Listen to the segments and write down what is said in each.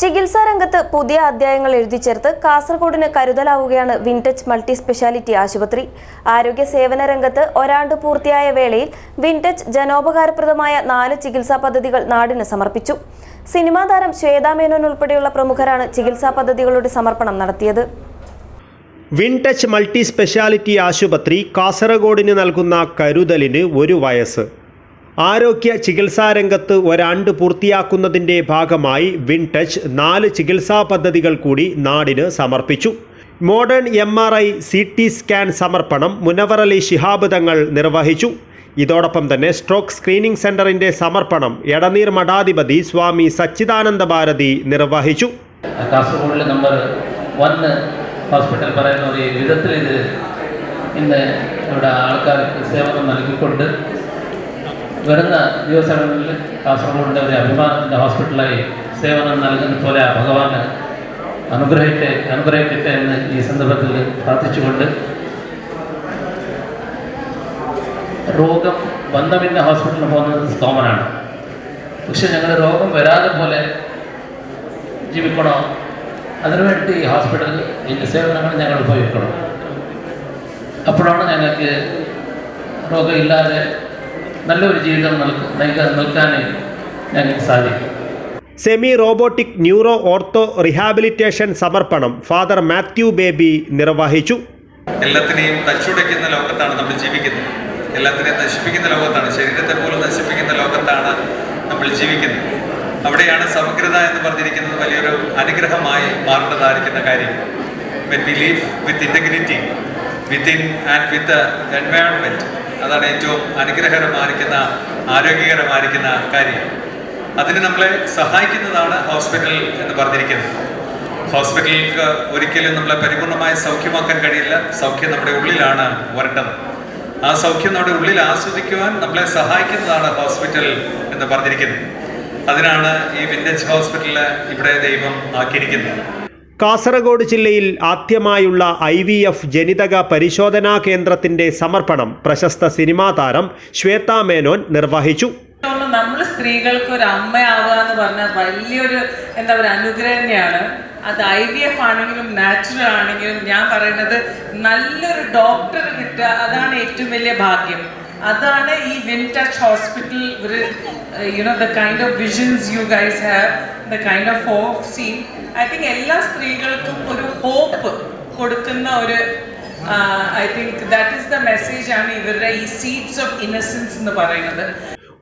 ചികിത്സാ രംഗത്ത് പുതിയ അധ്യായങ്ങൾ എഴുതിച്ചേർത്ത് കാസർഗോഡിന് കരുതലാവുകയാണ് വിൻടച്ച് മൾട്ടി സ്പെഷ്യാലിറ്റി ആശുപത്രി. ആരോഗ്യ സേവന രംഗത്ത് ഒരാണ്ട് പൂർത്തിയായ വേളയിൽ വിൻടച്ച് ജനോപകാരപ്രദമായ നാല് ചികിത്സാ പദ്ധതികൾ നാടിന് സമർപ്പിച്ചു. സിനിമാ താരം ശ്വേതാ മേനോൻ ഉൾപ്പെടെയുള്ള പ്രമുഖരാണ് ചികിത്സാ പദ്ധതികളുടെ സമർപ്പണം നടത്തിയത്. വിൻടച്ച് മൾട്ടി സ്പെഷ്യാലിറ്റി ആശുപത്രി കാസർഗോഡിന് നൽകുന്ന കരുതലിന് ഒരു വയസ്സ്. ആരോഗ്യ ചികിത്സാ രംഗത്ത് ഒരാണ്ട് പൂർത്തിയാക്കുന്നതിന്റെ ഭാഗമായി വിൻടച്ച് നാല് ചികിത്സാ പദ്ധതികൾ കൂടി നാടിന് സമർപ്പിച്ചു. Modern M R I C T scan സമർപ്പണം മുനവർ അലി ശിഹാബ് തങ്ങൾ നിർവഹിച്ചു. ഇതോടൊപ്പം തന്നെ സ്ട്രോക്ക് സ്ക്രീനിംഗ് സെന്ററിന്റെ സമർപ്പണം എടനീർ മഠാധിപതി സ്വാമി സച്ചിദാനന്ദ ഭാരതി നിർവഹിച്ചു. കാസർഗോഡിലെ നമ്പർ വന്ന് ഹോസ്പിറ്റൽ പറയുന്ന ഒരു വിധത്തിൽ ഇത് ഇന്ന് ഇവിടെ ആൾക്കാർക്ക് സേവനം നൽകിക്കൊണ്ട് വരുന്ന ദിവസങ്ങളിൽ കാസർഗോഡിന്റെ ഒരു അഭിമാനത്തിന്റെ ഹോസ്പിറ്റലായി സേവനം നൽകുന്ന പോലെ ഭഗവാന് അനുഗ്രഹിക്കട്ടെ അനുഗ്രഹിക്കട്ടെ എന്ന് ഈ സന്ദർഭത്തിൽ പ്രാർത്ഥിച്ചുകൊണ്ട് രോഗം ബന്ധമിന്റെ ഹോസ്പിറ്റലിൽ പോകുന്നത് കോമനാണ് പക്ഷെ ഞങ്ങൾ രോഗം വരാതെ പോലെ ജീവിക്കണോ? അതിനുവേണ്ടി ഈ ഹോസ്പിറ്റലിൽ ഇതിന്റെ സേവനങ്ങൾ ഞങ്ങൾ ഉപയോഗിക്കണം. അപ്പോഴാണ് ഞങ്ങൾക്ക് രോഗമില്ലാതെ നല്ലൊരു ജീവിതം നൽക. നൽകാൻ നൽകാൻ ഞങ്ങൾക്ക് സാധിക്കും. Semi robotic neuro ortho rehabilitation സമർപ്പണം ഫാദർ മാത്യു ബേബി നിർവഹിച്ചു. എല്ലാത്തിനെയും തച്ചുടയ്ക്കുന്ന ലോകത്താണ് നമ്മൾ ജീവിക്കുന്നത്. എല്ലാത്തിനെയും നശിപ്പിക്കുന്ന ലോകത്താണ് ശരീരത്തെ പോലും നശിപ്പിക്കുന്ന ലോകത്താണ് നമ്മൾ ജീവിക്കുന്നത്. അവിടെയാണ് സമഗ്രത എന്ന് പറഞ്ഞിരിക്കുന്നത് വലിയൊരു അനുഗ്രഹമായി മാറേണ്ടതായിരിക്കുന്ന കാര്യം. With we live with integrity within and with environment അതാണ് ഏറ്റവും അനുഗ്രഹകരമായിരിക്കുന്ന ആരോഗ്യകരമായിരിക്കുന്ന കാര്യം. അതിന് നമ്മളെ സഹായിക്കുന്നതാണ് ഹോസ്പിറ്റൽ എന്ന് പറഞ്ഞിരിക്കുന്നത്. ഹോസ്പിറ്റലിലേക്ക് ഒരിക്കലും നമ്മളെ പരിപൂർണമായി സൗഖ്യമാക്കാൻ കഴിയില്ല. സൗഖ്യം നമ്മുടെ ഉള്ളിലാണ് വരേണ്ടത്. ആ സൗഖ്യം നമ്മുടെ ഉള്ളിൽ ആസ്വദിക്കുവാൻ നമ്മളെ സഹായിക്കുന്നതാണ് ഹോസ്പിറ്റൽ എന്ന് പറഞ്ഞിരിക്കുന്നത്. അതിനാണ് ഈ വിന്റേജ് ഹോസ്പിറ്റലിൽ ഇവിടെ ദൈവം ആക്കിയിരിക്കുന്നത്. കാസർഗോഡ് ജില്ലയിൽ ആദ്യമായുള്ള ഐ വി എഫ് ജനിതക പരിശോധനാ കേന്ദ്രത്തിന്റെ സമർപ്പണം പ്രശസ്ത സിനിമാ താരം ശ്വേത മേനോൻ നിർവഹിച്ചു. നമ്മൾ സ്ത്രീകൾക്ക് ഒരു അമ്മയാവുക എന്ന് പറഞ്ഞാൽ വലിയൊരു എന്താ പറയുക അനുഗ്രഹം തന്നെയാണ് അത് ഐ വി എഫ് ആണെങ്കിലും നാച്ചുറൽ ആണെങ്കിലും ഞാൻ പറയുന്നത് നല്ലൊരു ഡോക്ടർ കിട്ടുക അതാണ് ഏറ്റവും വലിയ ഭാഗ്യം. അതാണ് ഈ വെൻ ടച്ച് ഹോസ്പിറ്റൽ ഒരു you know the kind of visions you guys have the kind of hope seen I think എല്ലാ സ്ത്രീകൾക്കും ഒരു ഹോപ്പ് കൊടുക്കുന്ന ഒരു I think that is the message ആണ് ഇവരുടെ ഈ സീഡ്സ് ഓഫ് ഇന്നസെൻസ് എന്ന് പറയുന്നത്.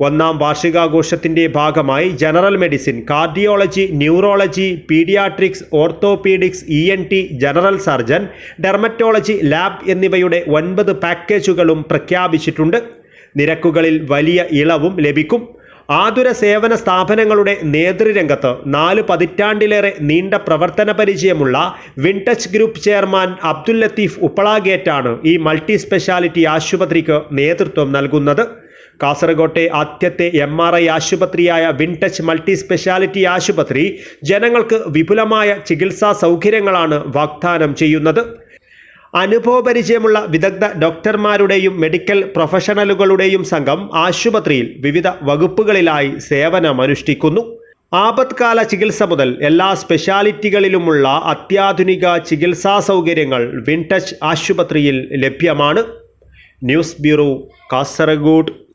ഒന്നാം വാർഷികാഘോഷത്തിന്റെ ഭാഗമായി general medicine cardiology neurology paediatrics orthopaedics E N T general surgeon dermatology lab എന്നിവയുടെ ഒൻപത് പാക്കേജുകളും പ്രഖ്യാപിച്ചിട്ടുണ്ട്. നിരക്കുകളിൽ വലിയ ഇളവും ലഭിക്കും. ആതുര സേവന സ്ഥാപനങ്ങളുടെ നേതൃരംഗത്ത് നാല് പതിറ്റാണ്ടിലേറെ നീണ്ട പ്രവർത്തന പരിചയമുള്ള Wintouch group chairman Abdul Latheef ഉപ്പളാഗേറ്റാണ് ഈ മൾട്ടി സ്പെഷ്യാലിറ്റി ആശുപത്രിക്ക് നേതൃത്വം നൽകുന്നത്. കാസർഗോട്ടെ ആദ്യത്തെ എം ആർ ഐ ആശുപത്രിയായ വിൻടച്ച് മൾട്ടി സ്പെഷ്യാലിറ്റി ആശുപത്രി ജനങ്ങൾക്ക് വിപുലമായ ചികിത്സാ സൗകര്യങ്ങളാണ് വാഗ്ദാനം ചെയ്യുന്നത്. അനുഭവപരിചയമുള്ള വിദഗ്ധ ഡോക്ടർമാരുടെയും മെഡിക്കൽ പ്രൊഫഷണലുകളുടെയും സംഘം ആശുപത്രിയിൽ വിവിധ വകുപ്പുകളിലായി സേവനമനുഷ്ഠിക്കുന്നു. ആപത്കാല ചികിത്സ മുതൽ എല്ലാ സ്പെഷ്യാലിറ്റികളിലുമുള്ള അത്യാധുനിക ചികിത്സാ സൗകര്യങ്ങൾ വിൻടച്ച് ആശുപത്രിയിൽ ലഭ്യമാണ്. News bureau Kasaragod.